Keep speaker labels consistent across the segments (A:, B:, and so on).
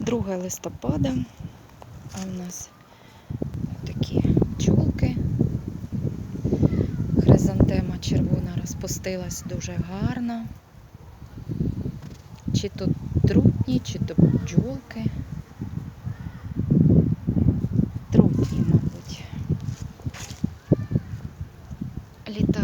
A: 2 листопада, а у нас такі бджолки. Хризантема червона розпустилась дуже гарно. Чи то трутні, чи то бджолки. Трутні, мабуть. Літають.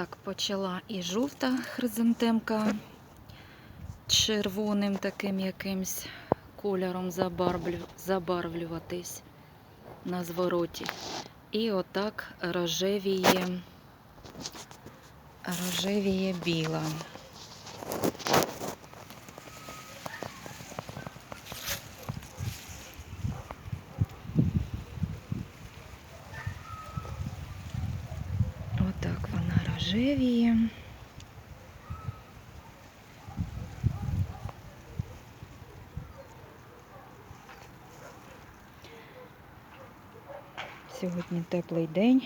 A: Отак почала і жовта хризантемка червоним таким якимсь кольором забарвлю- забарвлюватись на звороті. І отак рожевіє, рожевіє біла. Отак вона рожевіє. Сьогодні теплий день.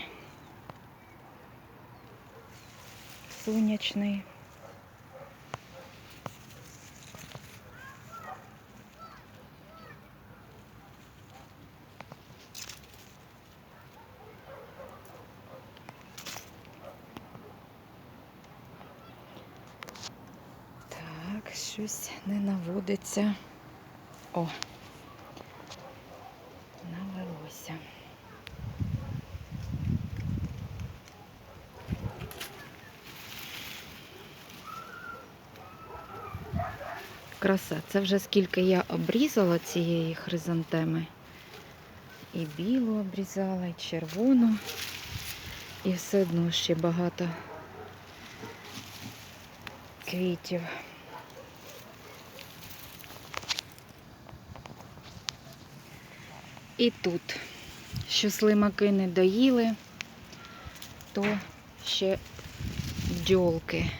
A: Сонячний. Так, щось не наводиться. О, навелося. Краса. Це вже скільки я обрізала цієї хризантеми. І білу обрізала, і червону. І все одно ще багато квітів. І тут, що слимаки не доїли, то ще бджолки,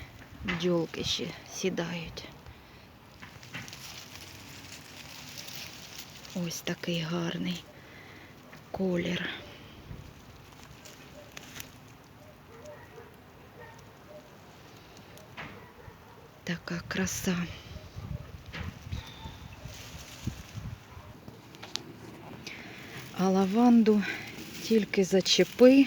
A: бджолки ще сідають. Ось такий гарний колір. Така краса. А лаванду тільки зачепи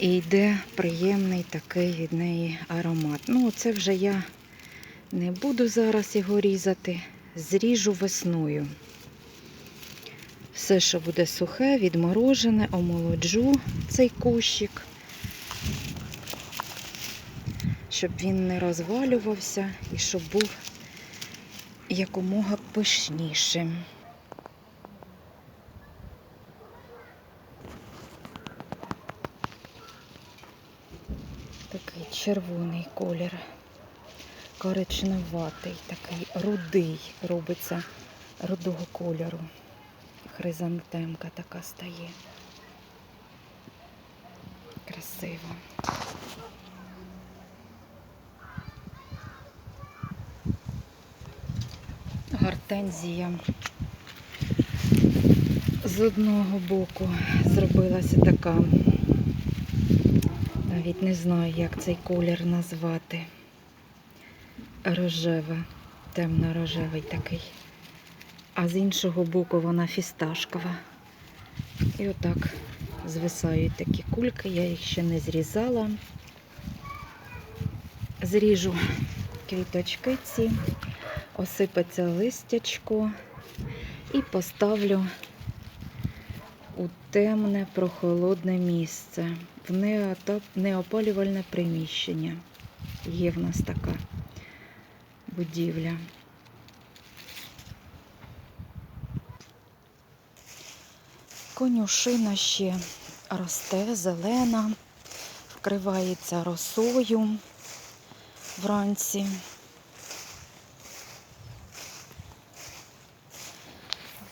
A: і йде приємний такий від неї аромат. Ну, це вже я не буду зараз його різати, зріжу весною. Все, що буде сухе, відморожене, омолоджу цей кущик, щоб він не розвалювався і щоб був якомога пишнішим. Такий червоний колір, коричневатий, такий рудий робиться рудого кольору. Хризантемка така стає. Красиво. Гортензія з одного боку зробилася така. Навіть не знаю, як цей колір назвати. Рожева, темно-рожевий такий. А з іншого боку вона фісташкова. І отак звисають такі кульки, я їх ще не зрізала. Зріжу квіточки ці, осипеться листячко і поставлю у темне прохолодне місце, неотоп- неопалювальне приміщення. Є в нас така будівля. Конюшина ще росте, зелена, вкривається росою вранці.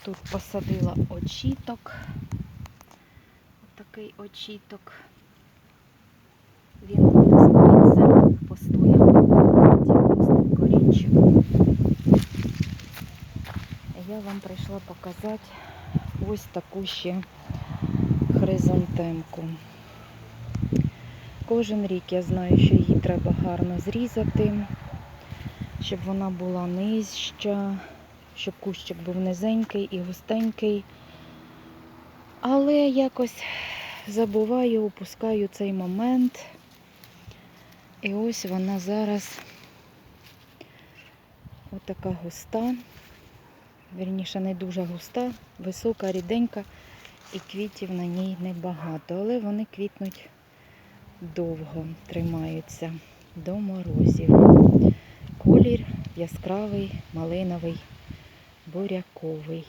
A: Тут посадила очіток. Такий очіток. Він буде постояв. Корінчик. я вам прийшла показати ось таку ще хризантемку. Кожен рік я знаю, що її треба гарно зрізати, щоб вона була нижча, щоб кущик був низенький і густенький. Але якось забуваю, упускаю цей момент. І ось вона зараз отака густа. Вірніше, не дуже густа, висока, ріденька, і квітів на ній небагато, але вони квітнуть довго, тримаються до морозів. Колір яскравий, малиновий, буряковий.